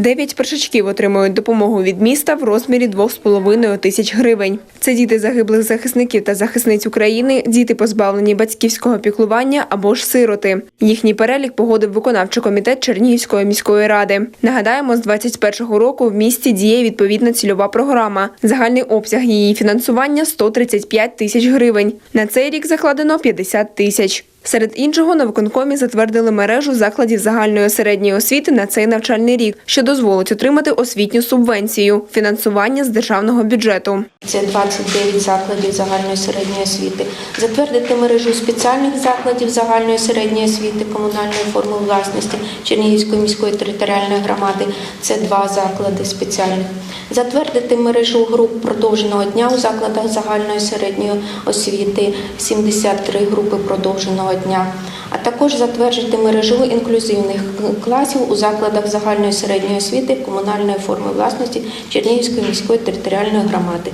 Дев'ять першачків отримують допомогу від міста в розмірі 2,5 тисяч гривень. Це діти загиблих захисників та захисниць України, діти позбавлені батьківського піклування або ж сироти. Їхній перелік погодив виконавчий комітет Чернігівської міської ради. Нагадаємо, з 21-го року в місті діє відповідна цільова програма. Загальний обсяг її фінансування 135 тисяч гривень. На цей рік закладено 50 тисяч. Серед іншого на виконкомі затвердили мережу закладів загальної середньої освіти на цей навчальний рік, що дозволить отримати освітню субвенцію фінансування з державного бюджету. Це 29 закладів загальної середньої освіти. Затвердити мережу спеціальних закладів загальної середньої освіти комунальної форми власності Чернігівської міської територіальної громади. Це два заклади спеціальних. Затвердити мережу груп продовженого дня у закладах загальної середньої освіти 73 групи продовженого дня. А також затвердити мережу інклюзивних класів у закладах загальної середньої освіти комунальної форми власності Чернігівської міської територіальної громади.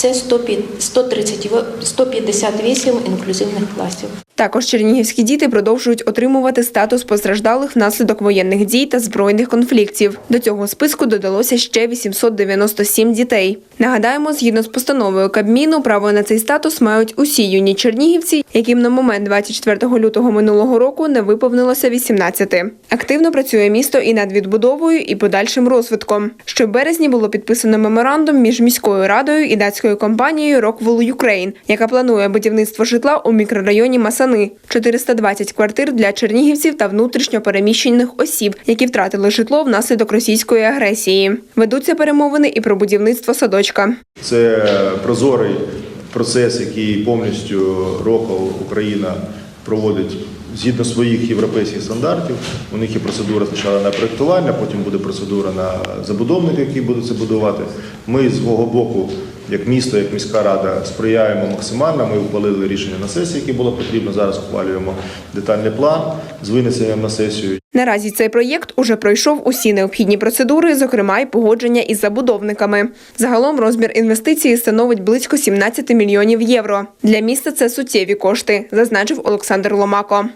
Це 130 158 інклюзивних класів. Також чернігівські діти продовжують отримувати статус постраждалих внаслідок воєнних дій та збройних конфліктів. До цього списку додалося ще 897 дітей. Нагадаємо, згідно з постановою Кабміну, право на цей статус мають усі юні чернігівці, яким на момент 24 лютого минулого року не виповнилося 18. Активно працює місто і над відбудовою, і подальшим розвитком. В березні було підписано меморандум між міською радою і датською компанією Rockwool Ukraine, яка планує будівництво житла у мікрорайоні Масани, 420 квартир для чернігівців та внутрішньо переміщених осіб, які втратили житло внаслідок російської агресії. Ведуться перемовини і про будівництво садочка. Це прозорий процес, який повністю РОКО Україна проводить згідно своїх європейських стандартів. У них є процедура спочатку на проєктування, потім буде процедура на забудовника, який буде це будувати. Ми з свого боку, як місто, як міська рада, сприяємо максимально. Ми ухвалили рішення на сесії, яке було потрібно. Зараз ухвалюємо детальний план з винесенням на сесію. Наразі цей проєкт уже пройшов усі необхідні процедури, зокрема й погодження із забудовниками. Загалом розмір інвестиції становить близько 17 мільйонів євро. Для міста це суттєві кошти, зазначив Олександр Ломако.